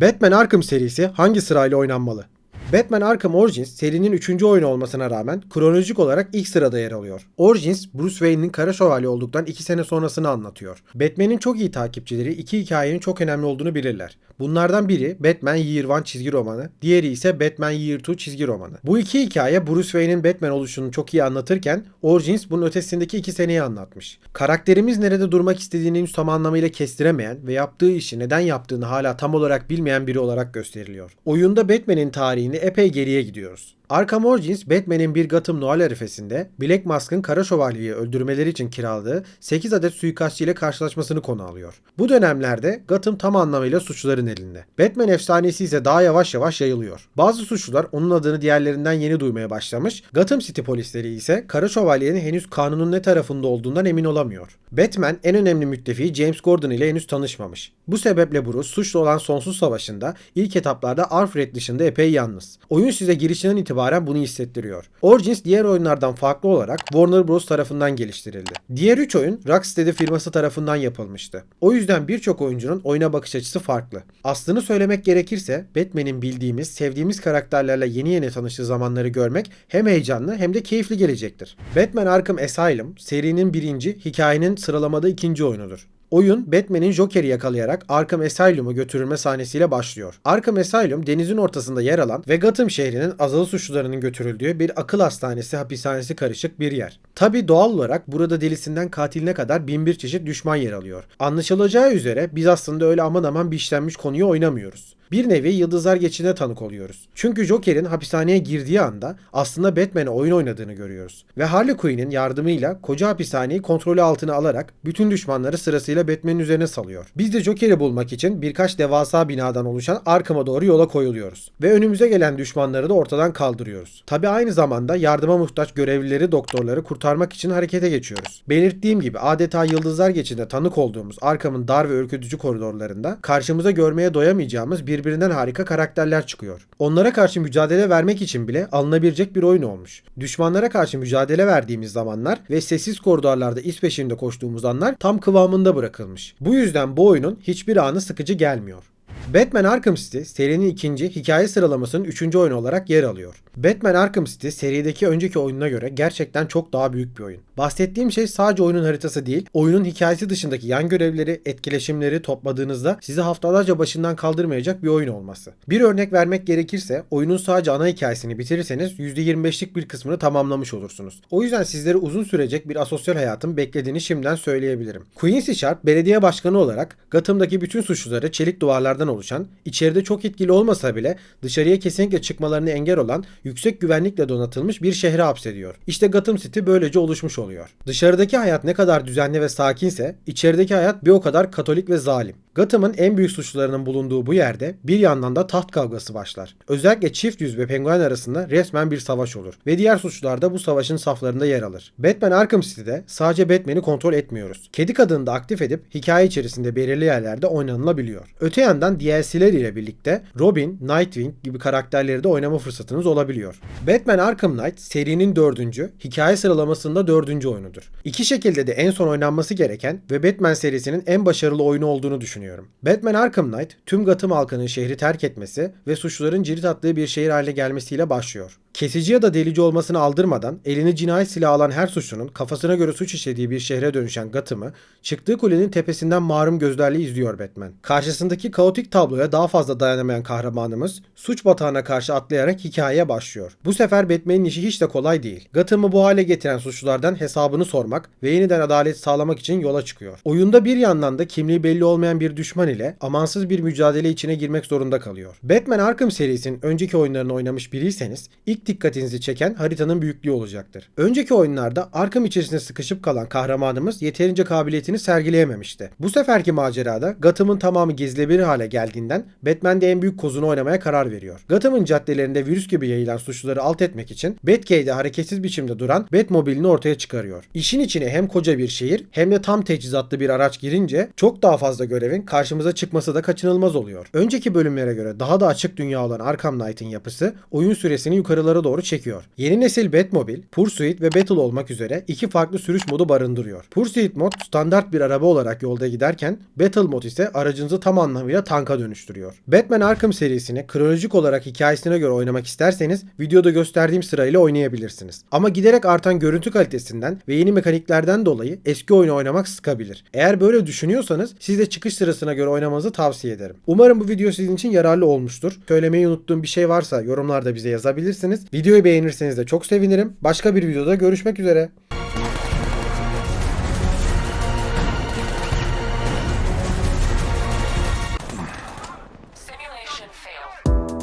Batman Arkham serisi hangi sırayla oynanmalı? Batman Arkham Origins serinin 3. oyunu olmasına rağmen kronolojik olarak ilk sırada yer alıyor. Origins, Bruce Wayne'in kara şövalye olduktan 2 sene sonrasını anlatıyor. Batman'in çok iyi takipçileri iki hikayenin çok önemli olduğunu bilirler. Bunlardan biri Batman Year One çizgi romanı, diğeri ise Batman Year Two çizgi romanı. Bu iki hikaye Bruce Wayne'in Batman oluşunu çok iyi anlatırken Origins bunun ötesindeki iki seneyi anlatmış. Karakterimiz nerede durmak istediğini tam anlamıyla kestiremeyen ve yaptığı işi neden yaptığını hala tam olarak bilmeyen biri olarak gösteriliyor. Oyunda Batman'in tarihini epey geriye gidiyoruz. Arkham Origins, Batman'in bir Gotham Noir arifesinde Black Mask'ın Kara Şövalye'yi öldürmeleri için kiraladığı 8 adet suikastçı ile karşılaşmasını konu alıyor. Bu dönemlerde Gotham tam anlamıyla suçluların elinde. Batman efsanesi ise daha yavaş yavaş yayılıyor. Bazı suçlular onun adını diğerlerinden yeni duymaya başlamış, Gotham City polisleri ise Kara Şövalye'nin henüz kanunun ne tarafında olduğundan emin olamıyor. Batman en önemli müttefiği James Gordon ile henüz tanışmamış. Bu sebeple Bruce suçlu olan Sonsuz Savaşı'nda ilk etaplarda Alfred dışında epey yalnız. Oyun size girişinden itibaren bunu hissettiriyor. Origins diğer oyunlardan farklı olarak Warner Bros. tarafından geliştirildi. Diğer 3 oyun Rocksteady firması tarafından yapılmıştı. O yüzden birçok oyuncunun oyuna bakış açısı farklı. Aslını söylemek gerekirse Batman'in bildiğimiz, sevdiğimiz karakterlerle yeni yeni tanıştığı zamanları görmek hem heyecanlı hem de keyifli gelecektir. Batman Arkham Asylum serinin birinci, hikayenin sıralamada ikinci oyunudur. Oyun Batman'in Joker'i yakalayarak Arkham Asylum'a götürülme sahnesiyle başlıyor. Arkham Asylum denizin ortasında yer alan ve Gotham şehrinin azılı suçlularının götürüldüğü bir akıl hastanesi hapishanesi karışık bir yer. Tabi doğal olarak burada delisinden katiline kadar bin bir çeşit düşman yer alıyor. Anlaşılacağı üzere biz aslında öyle aman aman bir işlenmiş konuyu oynamıyoruz. Bir nevi yıldızlar geçine tanık oluyoruz. Çünkü Joker'in hapishaneye girdiği anda aslında Batman'e oyun oynadığını görüyoruz. Ve Harley Quinn'in yardımıyla koca hapishaneyi kontrolü altına alarak bütün düşmanları sırasıyla Batman'in üzerine salıyor. Biz de Joker'i bulmak için birkaç devasa binadan oluşan Arkham'a doğru yola koyuluyoruz. Ve önümüze gelen düşmanları da ortadan kaldırıyoruz. Tabi aynı zamanda yardıma muhtaç görevlileri, doktorları kurtarmak için harekete geçiyoruz. Belirttiğim gibi adeta yıldızlar geçinde tanık olduğumuz Arkham'ın dar ve ürkütücü koridorlarında karşımıza görmeye doyamayacağımız birbirinden harika karakterler çıkıyor. Onlara karşı mücadele vermek için bile alınabilecek bir oyun olmuş. Düşmanlara karşı mücadele verdiğimiz zamanlar ve sessiz koridorlarda iz peşinde koştuğumuz anlar tam kıvamında bırakılmış. Bu yüzden bu oyunun hiçbir anı sıkıcı gelmiyor. Batman Arkham City serinin ikinci hikaye sıralamasının üçüncü oyunu olarak yer alıyor. Batman Arkham City serideki önceki oyununa göre gerçekten çok daha büyük bir oyun. Bahsettiğim şey sadece oyunun haritası değil, oyunun hikayesi dışındaki yan görevleri, etkileşimleri topladığınızda sizi haftalarca başından kaldırmayacak bir oyun olması. Bir örnek vermek gerekirse oyunun sadece ana hikayesini bitirirseniz %25'lik bir kısmını tamamlamış olursunuz. O yüzden sizleri uzun sürecek bir asosyal hayatın beklediğini şimdiden söyleyebilirim. Quincy Sharp belediye başkanı olarak Gotham'daki bütün suçluları çelik duvarlardan oluşan, içeride çok etkili olmasa bile dışarıya kesinlikle çıkmalarını engel olan yüksek güvenlikle donatılmış bir şehre hapsediyor. İşte Gotham City böylece oluşmuş oluyor. Dışarıdaki hayat ne kadar düzenli ve sakinse, içerideki hayat bir o kadar katolik ve zalim. Gotham'ın en büyük suçlularının bulunduğu bu yerde bir yandan da taht kavgası başlar. Özellikle çift yüz ve penguen arasında resmen bir savaş olur ve diğer suçlular da bu savaşın saflarında yer alır. Batman Arkham City'de sadece Batman'i kontrol etmiyoruz. Kedi kadını da aktif edip hikaye içerisinde belirli yerlerde oynanılabiliyor. Öte yandan DLC'ler ile birlikte Robin, Nightwing gibi karakterleri de oynama fırsatınız olabiliyor. Batman Arkham Knight serinin dördüncü, hikaye sıralamasında dördüncü oyunudur. İki şekilde de en son oynanması gereken ve Batman serisinin en başarılı oyunu olduğunu düşünüyorum. Batman Arkham Knight tüm Gotham halkının şehri terk etmesi ve suçluların cirit attığı bir şehir haline gelmesiyle başlıyor. Kesici ya da delici olmasını aldırmadan elini cinayet silahı alan her suçlunun kafasına göre suç işlediği bir şehre dönüşen Gotham'ı çıktığı kulenin tepesinden mağrum gözlerle izliyor Batman. Karşısındaki kaotik tabloya daha fazla dayanamayan kahramanımız suç batağına karşı atlayarak hikayeye başlıyor. Bu sefer Batman'in işi hiç de kolay değil. Gotham'ı bu hale getiren suçlulardan hesabını sormak ve yeniden adalet sağlamak için yola çıkıyor. Oyunda bir yandan da kimliği belli olmayan bir düşman ile amansız bir mücadele içine girmek zorunda kalıyor. Batman Arkham serisinin önceki oyunlarını oynamış biriyseniz ilk dikkatinizi çeken haritanın büyüklüğü olacaktır. Önceki oyunlarda Arkham içerisinde sıkışıp kalan kahramanımız yeterince kabiliyetini sergileyememişti. Bu seferki macerada Gotham'ın tamamı gizlebilir hale geldiğinden Batman de en büyük kozunu oynamaya karar veriyor. Gotham'ın caddelerinde virüs gibi yayılan suçluları alt etmek için Batcave'de hareketsiz biçimde duran Batmobile'ini ortaya çıkarıyor. İşin içine hem koca bir şehir hem de tam teçhizatlı bir araç girince çok daha fazla görevin karşımıza çıkması da kaçınılmaz oluyor. Önceki bölümlere göre daha da açık dünya olan Arkham Knight'ın yapısı oyun süresini yukarılara doğru çekiyor. Yeni nesil Batmobile, Pursuit ve Battle olmak üzere iki farklı sürüş modu barındırıyor. Pursuit mod standart bir araba olarak yolda giderken Battle mod ise aracınızı tam anlamıyla tanka dönüştürüyor. Batman Arkham serisini kronolojik olarak hikayesine göre oynamak isterseniz videoda gösterdiğim sırayla oynayabilirsiniz. Ama giderek artan görüntü kalitesinden ve yeni mekaniklerden dolayı eski oyunu oynamak sıkabilir. Eğer böyle düşünüyorsanız siz de çıkış sırasına göre oynamanızı tavsiye ederim. Umarım bu video sizin için yararlı olmuştur. Söylemeyi unuttuğum bir şey varsa yorumlarda bize yazabilirsiniz. Videoyu beğenirseniz de çok sevinirim. Başka bir videoda görüşmek üzere. Simulation failed.